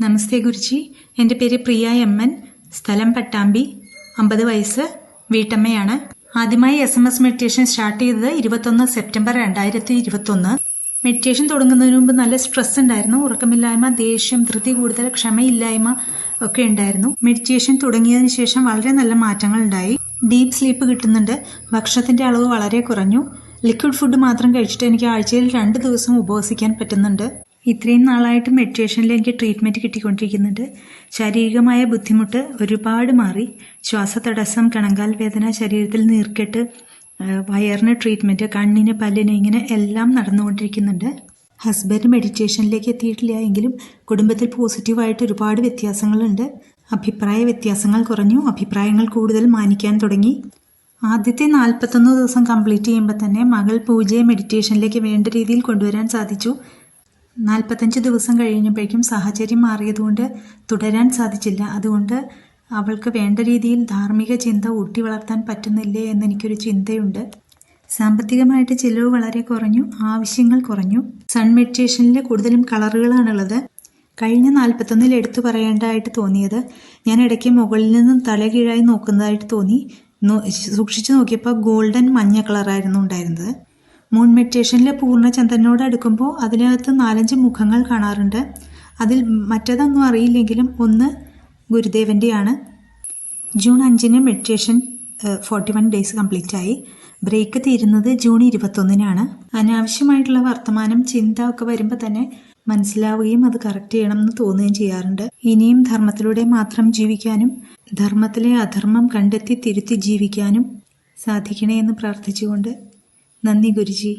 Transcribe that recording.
നമസ്തേ ഗുരുജി. എന്റെ പേര് പ്രിയ M N സ്ഥലം പട്ടാമ്പി. അമ്പത് വയസ്സ്. വീട്ടമ്മയാണ്. ആദ്യമായി S M S meditation start ചെയ്തത് ഇരുപത്തൊന്ന് സെപ്റ്റംബർ രണ്ടായിരത്തി ഇരുപത്തൊന്ന് മെഡിറ്റേഷൻ തുടങ്ങുന്നതിന് മുമ്പ് നല്ല സ്ട്രെസ് ഉണ്ടായിരുന്നു. ഉറക്കമില്ലായ്മ ദേഷ്യം ധൃതി കൂടുതൽ ക്ഷമയില്ലായ്മ ഒക്കെ ഉണ്ടായിരുന്നു. മെഡിറ്റേഷൻ തുടങ്ങിയതിന് ശേഷം വളരെ നല്ല മാറ്റങ്ങൾ ഉണ്ടായി. ഡീപ്പ് സ്ലീപ്പ് കിട്ടുന്നുണ്ട്. ഭക്ഷണത്തിന്റെ അളവ് വളരെ കുറഞ്ഞു. ലിക്വിഡ് ഫുഡ് മാത്രം കഴിച്ചിട്ട് എനിക്ക് ആഴ്ചയിൽ രണ്ട് ദിവസം ഉപവസിക്കാൻ പറ്റുന്നുണ്ട്. ഇത്രയും നാളായിട്ട് മെഡിറ്റേഷനിൽ എനിക്ക് ട്രീറ്റ്മെന്റ് കിട്ടിക്കൊണ്ടിരിക്കുന്നുണ്ട്. ശാരീരികമായ ബുദ്ധിമുട്ട് ഒരുപാട് മാറി. ശ്വാസതടസ്സം കണങ്കാൽ വേദന ശരീരത്തിൽ നീർക്കെട്ട് വയറിന് ട്രീറ്റ്മെന്റ് കണ്ണിന് പല്ലിന് ഇങ്ങനെ എല്ലാം നടന്നുകൊണ്ടിരിക്കുന്നുണ്ട്. ഹസ്ബൻഡ് മെഡിറ്റേഷനിലേക്ക് എത്തിയിട്ടില്ല എങ്കിലും കുടുംബത്തിൽ പോസിറ്റീവായിട്ട് ഒരുപാട് വ്യത്യാസങ്ങളുണ്ട്. അഭിപ്രായ വ്യത്യാസങ്ങൾ കുറഞ്ഞു. അഭിപ്രായങ്ങൾ കൂടുതൽ മാനിക്കാൻ തുടങ്ങി. ആദ്യത്തെ നാൽപ്പത്തൊന്ന് ദിവസം കംപ്ലീറ്റ് ചെയ്യുമ്പോൾ തന്നെ മകൾ പൂജയെ മെഡിറ്റേഷനിലേക്ക് വേണ്ട രീതിയിൽ കൊണ്ടുവരാൻ സാധിച്ചു. നാൽപ്പത്തഞ്ച് ദിവസം കഴിഞ്ഞപ്പോഴേക്കും സാഹചര്യം മാറിയതുകൊണ്ട് തുടരാൻ സാധിച്ചില്ല. അതുകൊണ്ട് അവൾക്ക് വേണ്ട രീതിയിൽ ധാർമ്മിക ചിന്ത ഊട്ടി വളർത്താൻ പറ്റുന്നില്ലേ എന്നെനിക്കൊരു ചിന്തയുണ്ട്. സാമ്പത്തികമായിട്ട് ചിലവ് വളരെ കുറഞ്ഞു ആവശ്യങ്ങൾ കുറഞ്ഞു. സൺ മെഡിറ്റേഷനിൽ കൂടുതലും കളറുകളാണുള്ളത്. കഴിഞ്ഞ നാൽപ്പത്തൊന്നിൽ എടുത്തു പറയേണ്ടതായിട്ട് തോന്നിയത് ഞാൻ ഇടയ്ക്ക് മുകളിൽ നിന്നും തല കീഴായി നോക്കുന്നതായിട്ട് തോന്നി. സൂക്ഷിച്ചു നോക്കിയപ്പോൾ ഗോൾഡൻ മഞ്ഞ കളറായിരുന്നു ഉണ്ടായിരുന്നത്. മൂൺ മെഡിറ്റേഷനിലെ പൂർണചന്ദ്രനോട് അടുക്കുമ്പോൾ അതിനകത്ത് നാലഞ്ച് മുഖങ്ങൾ കാണാറുണ്ട്. അതിൽ മറ്റതൊന്നും അറിയില്ലെങ്കിലും ഒന്ന് ഗുരുദേവന്റെയാണ് ജൂൺ അഞ്ചിന് meditation forty one days complete ആയി ബ്രേക്ക് തീരുന്നത് ജൂൺ ഇരുപത്തൊന്നിനാണ്. അനാവശ്യമായിട്ടുള്ള വർത്തമാനം ചിന്ത ഒക്കെ വരുമ്പോൾ തന്നെ മനസ്സിലാവുകയും അത് കറക്റ്റ് ചെയ്യണം എന്ന് തോന്നുകയും ചെയ്യാറുണ്ട്. ഇനിയും ധർമ്മത്തിലൂടെ മാത്രം ജീവിക്കാനും ധർമ്മത്തിലെ അധർമ്മം കണ്ടെത്തി തിരുത്തി ജീവിക്കാനും സാധിക്കണേ എന്ന് പ്രാർത്ഥിച്ചുകൊണ്ട് നന്ദി ഗുരുജി.